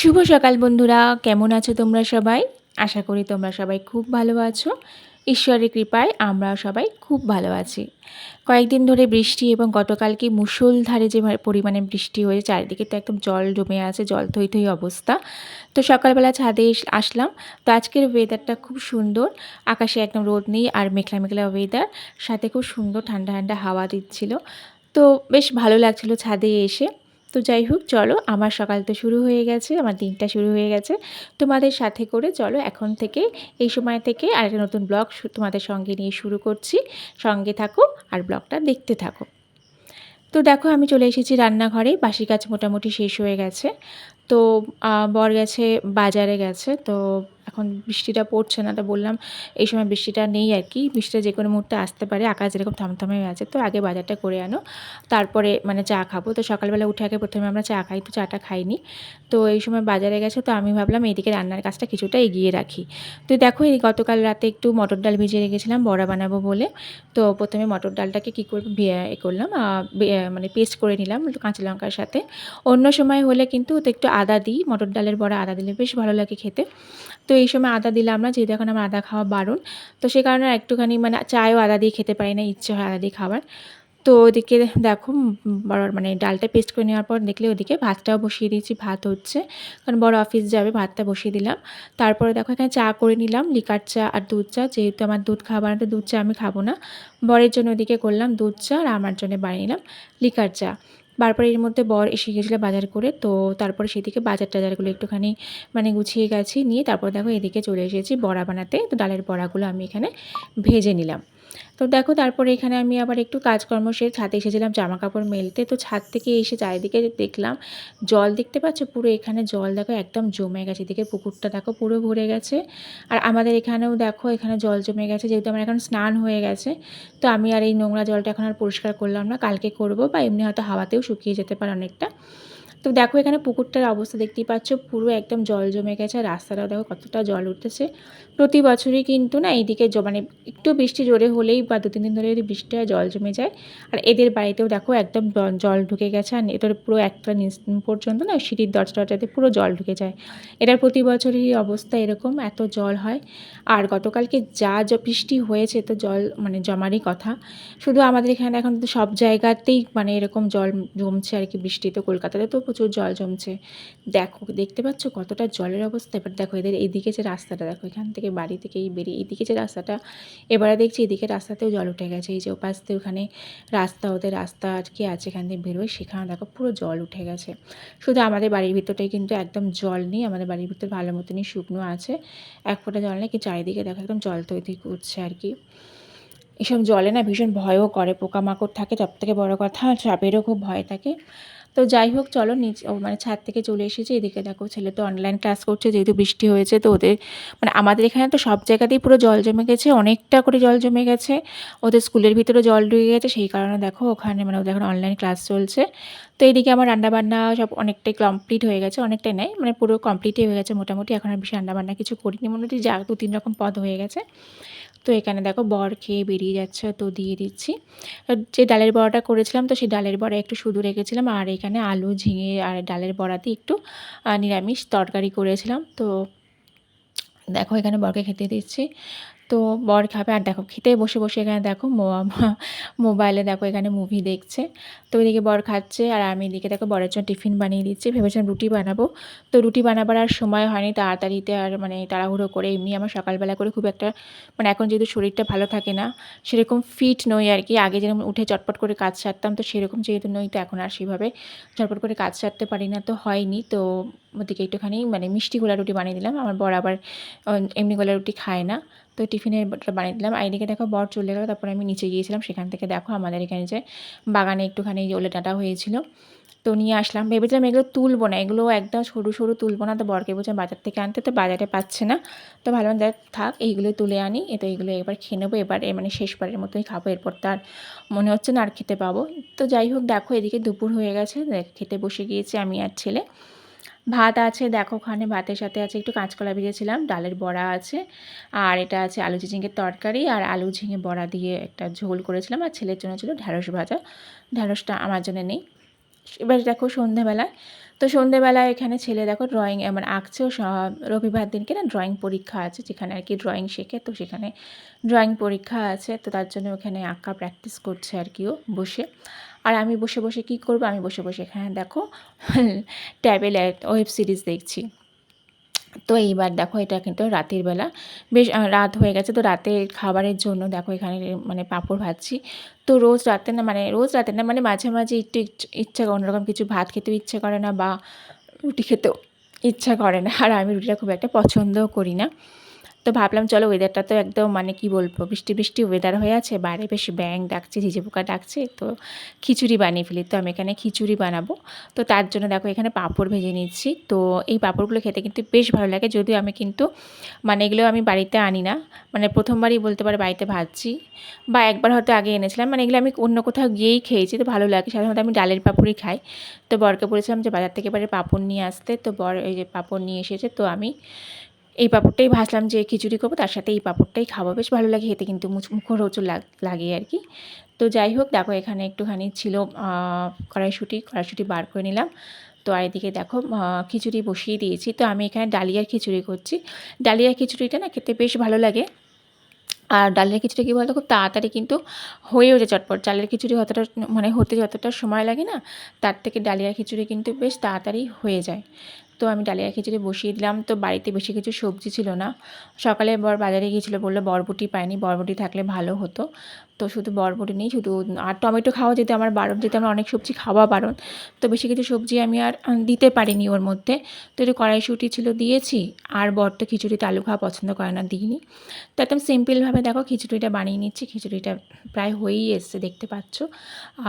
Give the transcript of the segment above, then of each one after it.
শুভ সকাল বন্ধুরা, কেমন আছো তোমরা সবাই? আশা করি তোমরা সবাই খুব ভালো আছো। ঈশ্বরের কৃপায় আমরা সবাই খুব ভালো আছি। কয়েকদিন ধরে বৃষ্টি এবং গতকালকে মুষলধারে যে পরিমাণে বৃষ্টি হয়েছে, চারিদিকে তো একদম জল জমে আছে, জল থই থই অবস্থা। তো সকালবেলা ছাদে আসলাম। তো আজকের ওয়েদারটা খুব সুন্দর। আকাশে একদম রোদ নেই আর মেঘলা মেঘলা ওয়েদার সাথে খুব সুন্দর ঠান্ডা ঠান্ডা হাওয়া দিচ্ছিল। তো বেশ ভালো লাগছিল ছাদে এসে। তো যাই হোক, চলো, আমার সকাল তো শুরু হয়ে গেছে, আমার দিনটা শুরু হয়ে গেছে। তোমাদের সাথে করে চলো, এখন থেকে, এই সময় থেকে আরেকটা নতুন ব্লগ তোমাদের সঙ্গে নিয়ে শুরু করছি। সঙ্গে থাকো আর ব্লগটা দেখতে থাকো। তো দেখো, আমি চলে এসেছি রান্নাঘরে, বাসি কাজ মোটামুটি শেষ হয়ে গেছে। তো বর গেছে বাজারে গেছে, তো এখন বৃষ্টিটা পড়ছে না, তো বললাম, এই সময় বৃষ্টিটা নেই আর কি, বৃষ্টিটা যে কোনো মুহূর্তে আসতে পারে, আকাশ যেরকম থমথমে আছে, তো আগে বাজারটা করে আনো, তারপরে মানে চা খাব, তো সকালবেলা উঠে আগে প্রথমে আমরা চা খাই, তো চাটা খাইনি, তো এই সময় বাজারে গেছে, তো আমি ভাবলাম এইদিকে রান্নার কাজটা কিছুটা এগিয়ে রাখি, তো দেখো এই গতকাল রাতে একটু মটর ডাল ভিজিয়ে রেখেছিলাম, বড়া বানাবো বলে, তো প্রথমে মটর ডালটাকে কী করব এ করলাম মানে পেস্ট করে নিলাম, কাঁচা লঙ্কার সাথে, অন্য সময় হলে কিন্তু একটু আদা দিই, মটর ডালের বড়া আদা দিলে বেশ ভালো লাগে খেতে, তো এই সময় আদা দিলাম না, যেহেতু এখন আমার আদা খাওয়া বারণ। তো সে কারণে একটুখানি মানে চায়ও আদা দিয়ে খেতে পারি না, ইচ্ছে হয় আদা দিয়ে খাবার তো ওদিকে দেখো মানে ডালটা পেস্ট করে নেওয়ার পর দেখলে ওদিকে ভাতটাও বসিয়ে দিয়েছি, ভাত হচ্ছে। কারণ বড় অফিস যাবে, ভাতটা বসিয়ে দিলাম। তারপরে দেখো এখানে চা করে নিলাম, লিকার চা আর দুধ চা। যেহেতু আমার দুধ খাওয়া বানাতে দুধ চা আমি খাব না। বরের জন্য ওদিকে করলাম দুধ চা আর আমার জন্য বানিয়ে নিলাম লিকার চা। তারপরে এর মধ্যে বর এসে গেছিল বাজার করে, তো তারপরে সেদিকে বাজার টাজারগুলো একটুখানি মানে গুছিয়ে গেছি, নিয়ে তারপর দেখো এদিকে চলে এসেছি বড়া বানাতে, তো ডালের বড়াগুলো আমি এখানে ভেজে নিলাম। তো দেখো তারপরে এখানে আমি আবার একটু কাজকর্ম সেরে ছাদে এসেছিলাম জামা কাপড় মেলতে। তো ছাদ থেকে এসে চারিদিকে দেখলাম জল দেখতে পাচ্ছ? পুরো এখানে জল দেখো একদম জমে গেছে। এদিকে পুকুরটা দেখো পুরো ভরে গেছে। আর আমাদের এখানেও দেখো এখানে জল জমে গেছে, যেহেতু আমার এখন স্নান হয়ে গেছে। তো আমি আর এই নোংরা জলটা এখন আর পরিষ্কার করলাম না। কালকে করব বা এমনি হয়তো হাওয়াতেও শুকিয়ে যেতে পারে অনেকটা। তো দেখো এখানে পুকুরটার অবস্থা দেখতেই পাচ্ছ, পুরো একদম জল জমে গেছে। আর রাস্তাটাও দেখো কতটা জল উঠতেছে প্রতি বছরই কিন্তু না এইদিকে মানে একটু বৃষ্টি জোরে হলেই বা দু তিন দিন ধরে যদি বৃষ্টি হয় জল জমে যায়। আর এদের বাড়িতেও দেখো একদম জল ঢুকে গেছে। আর এদের পুরো একটা পর্যন্ত না সিঁড়ির দরজা দরজাতে পুরো জল ঢুকে যায়। এটার প্রতি বছরই অবস্থা এরকম, এত জল হয়। আর গতকালকে যা যা বৃষ্টি হয়েছে তো জল মানে জমারই কথা। শুধু আমাদের এখানে এখন তো সব জায়গাতেই মানে এরকম জল জমছে আর কি বৃষ্টিতে কলকাতাতে। তো প্রচুর জল জমছে। দেখো, দেখতে পাচ্ছ কতটা জলের অবস্থা? এবার দেখো, এদের এইদিকে যে রাস্তাটা, দেখো, এখান থেকে বাড়ি থেকে এই বেরিয়ে এইদিকে যে রাস্তাটা, এবারে দেখছি এদিকে রাস্তাতেও জল উঠে গেছে। এই যে ওপাশ দিয়ে ওখানে রাস্তা, ওদের রাস্তা আর কি আছে, এখান দিয়ে বেরোয়, সেখানে দেখো পুরো জল উঠে গেছে। শুধু আমাদের বাড়ির ভিতরটাই কিন্তু একদম জল নেই, আমাদের বাড়ির ভিতর ভালো মতনই শুকনো আছে, এক ফোঁটা জল নেই কি চারিদিকে দেখো একদম জল তৈরি করছে আর কি। এসব জলে না ভীষণ ভয়ও করে, পোকামাকড় থাকে সব থেকে বড়ো কথা, সাপেরও খুব ভয় থাকে। তো যাই হোক, চলো নিচে মানে ছাদ থেকে চলে এসেছে। এদিকে দেখো ছেলে তো অনলাইন ক্লাস করছে, যেহেতু বৃষ্টি হয়েছে তো ওদের মানে আমাদের এখানে তো সব জায়গাতেই পুরো জল জমে গেছে, অনেকটা করে জল জমে গেছে। ওদের স্কুলের ভিতরে জল ঢুকে গেছে, সেই কারণে দেখো ওখানে মানে ওদের এখন অনলাইন ক্লাস চলছে। তো এইদিকে আমার রান্নাবান্না সব অনেকটাই কমপ্লিট হয়ে গেছে, অনেকটাই নেই মানে পুরো কমপ্লিটই হয়ে গেছে মোটামুটি। এখন আর বেশি রান্নাবান্না কিছু করিনি, মোটামুটি যা দু তিন রকম পদ হয়ে গেছে। তো এখানে দেখো বর খেয়ে বেরিয়ে যাচ্ছে, তো দিয়ে দিচ্ছি। যে ডালের বড়াটা করেছিলাম, তো সেই ডালের বড়া একটু শুধু রেখেছিলাম, আর এখানে আলু ঝিঙে আর ডালের বড়াতে একটু নিরামিষ তরকারি করেছিলাম। তো দেখো এখানে বরকে খেতে দিচ্ছি। তো বর খাবে। আর দেখো, খেতে বসে বসে এখানে দেখো মোবাইলে দেখো এখানে মুভি দেখছে। তো এদিকে বর খাচ্ছে, আর আমি এদিকে দেখো বরের জন্য টিফিন বানিয়ে দিচ্ছি। ভেবেছিলাম রুটি বানাবো। তো রুটি বানাবার আর সময় হয়নি তাড়াতাড়িতে, আর মানে তাড়াহুড়ো করে এমনি আমার সকালবেলা করে খুব একটা মানে এখন যেহেতু শরীরটা ভালো থাকে না, সেরকম ফিট নই আর কি। আগে যেরকম উঠে চটপট করে কাজ সারতাম, তো সেরকম যেহেতু নই, তো এখন আর সেভাবে চটপট করে কাজ সারতে পারি না, তো হয়নি। তো ওদিকে একটুখানি মানে মিষ্টি গোলা রুটি বানিয়ে দিলাম। আমার বর আবার এমনি গোলা রুটি খায় না। তো টিফিনের বানিয়ে দিলাম। আর এদিকে দেখো বর চলে গেলো। তারপরে আমি নিচে গিয়েছিলাম। সেখান থেকে দেখো আমাদের এখানে যে বাগানে একটুখানি ওলে ডাঁটা হয়েছিল। তো নিয়ে আসলাম। ভেবেছিলাম এগুলো তুলবো না। এগুলো একদম সরু সরু তুলবো না। তো বরকে বলছিলাম বাজার থেকে আনতে। তো বাজারে পাচ্ছে না। তো ভালো দেখ, থাক এইগুলো তুলে আনি। এ তো এইগুলো এবার খেয়ে নেব। এবার মানে শেষবারের মতোই খাব। এরপর তার মনে হচ্ছে না আর খেতে পাবো। তো যাই হোক, দেখো এদিকে দুপুর হয়ে গেছে। খেতে বসে গিয়েছি আমি আর ছেলে। ভাত আছে, দেখো ওখানে ভাতের সাথে আছে একটু কাঁচকলা ভেজেছিলাম, ডালের বড়া আছে, আর এটা আছে আলু ঝিঙের তরকারি, আর আলু ঝিঙে বড়া দিয়ে একটা ঝোল করেছিলাম, আর ছেলের জন্য ছিল ঢ্যাঁড়স ভাজা ঢ্যাঁড়সটা আমার জন্য নেই। এবার দেখো সন্ধেবেলায় তো সন্ধেবেলায় এখানে ছেলে দেখো ড্রয়িং আমার আঁকছে রবিবার দিনকে না ড্রয়িং পরীক্ষা আছে, যেখানে আর কি ড্রয়িং শেখে। তো সেখানে ড্রয়িং পরীক্ষা আছে, তো তার জন্য ওখানে আঁকা প্র্যাকটিস করছে আর কিও বসে। আর আমি বসে বসে কি করব? আমি বসে বসে এখানে দেখো ট্যাবেল ওয়েব সিরিজ দেখছি। তো এইবার দেখো এটা কিন্তু রাতের বেলা। বেশ রাত হয়ে গেছে তো রাতের খাবারের জন্য দেখো এখানে মানে পাঁপড় ভাজছি। তো রোজ রাতে না মানে রোজ রাতে না মানে মাঝে মাঝে একটু ইচ্ছা অন্যরকম কিছু ভাত খেতেও ইচ্ছে করে না বা রুটি খেতেও ইচ্ছা করে না। আর আমি রুটিটা খুব একটা পছন্দও করি না। তো ভাবলাম, চলো ওয়েদারটা তো একদম মানে কি বলব, বৃষ্টি বৃষ্টি ওয়েদার হয়ে আছে, বাইরে বেশ ব্যাং ডাকছে, ঝিঝে পোকা ডাকছে, তো খিচুড়ি বানিয়ে ফেলি। তো আমি এখানে খিচুড়ি বানাবো। তো তার জন্য দেখো এখানে পাঁপড় ভেজে নিচ্ছি। তো এই পাঁপড়গুলো খেতে কিন্তু বেশ ভালো লাগে, যদিও আমি কিন্তু মানে এগুলো আমি বাড়িতে আনি না। মানে প্রথমবারই বলতে পারে বাড়িতে ভাজছি বা একবার হয়তো আগে এনেছিলাম। মানে এগুলো আমি অন্য কোথাও গিয়েই খেয়েছি, তো ভালো লাগে। সাধারণত আমি ডালের পাঁপড়ই খাই। তো বরকে বলেছিলাম যে বাজার থেকে এবারে পাঁপড় নিয়ে আসতে। তো বর এই যে পাঁপড় নিয়ে এসেছে, তো আমি এই পাঁপড়টাই ভাসলাম যে খিচুড়ি করব, তার সাথে এই পাঁপড়টাই খাব। বেশ ভালো লাগে খেতে কিন্তু মুখরোচক লাগ, লাগে আর কি। তো যাই হোক, দেখো এখানে একটুখানি ছিল কড়াইশুঁটি কড়াইশুঁটি বার করে নিলাম। তো আর এদিকে দেখো খিচুড়ি বসিয়ে দিয়েছি। তো আমি এখানে ডালিয়ার খিচুড়ি করছি। ডালিয়ার খিচুড়িটা না খেতে বেশ ভালো লাগে। আর ডালের খিচুড়ি কী বলতো, খুব তাড়াতাড়ি কিন্তু হয়েও যায় চটপট। চালের খিচুড়ি অতটা মানে হতে যতটা সময় লাগে না, তার থেকে ডালিয়া খিচুড়ি কিন্তু বেশ তাড়াতাড়ি হয়ে যায়। তো আমি ডালিয়া খিচুড়ি বসিয়ে দিলাম। তো বাড়িতে বেশি কিছু সবজি ছিল না। সকালে বর বাজারে গিয়েছিল, বলল বরবটি পাইনি, বরবটি থাকলে ভালো হতো। তো শুধু বরবটি নেই, শুধু, আর টমেটো খাওয়া যেতে আমার বারণ যেতে আমার অনেক সবজি খাওয়া বারণ, তো বেশি কিছু সবজি আমি আর দিতে পারিনি ওর মধ্যে। তো একটু কড়াইশুঁটি ছিল দিয়েছি, আর বর তো খিচুড়িতে আলু খাওয়া পছন্দ করে না, দিইনি। তো একদম সিম্পলভাবে দেখো খিচুড়িটা বানিয়ে নিচ্ছি, খিচুড়িটা প্রায় হয়েই এসছে, দেখতে পাচ্ছ।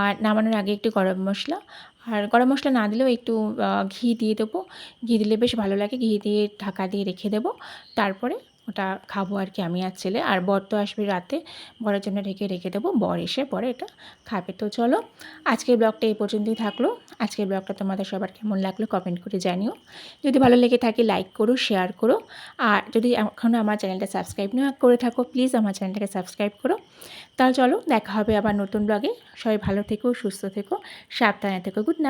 আর নামানোর আগে একটু গরম মশলা আর গরম মশলা না দিলেও একটু ঘি দিয়ে দেবো। ঘি দিলে বেশ ভালো লাগে। ঘি দিয়ে ঢাকা দিয়ে রেখে দেবো। তারপরে ওটা খাব আর কি আমি আর ছেলে। আর বর তো আসবে রাতে। বরের জন্য ঢেকে রেখে দেবো। বর এসে পরে এটা খাবে। তো চলো, আজকের ব্লগটা এই পর্যন্তই থাকল। আজকের ব্লগটা তোমাদের সবার কেমন লাগল কমেন্ট করে জানিও। যদি ভালো লেগে থাকে, লাইক করো, শেয়ার করো। আর যদি এখনও আমার চ্যানেলটা সাবস্ক্রাইব না করে থাকো, প্লিজ আমার চ্যানেলটাকে সাবস্ক্রাইব করো। তাহলে চলো, দেখা হবে আবার নতুন ব্লগে। সবাই ভালো থেকো, সুস্থ থেকো, সাবধানে থেকো। Good night.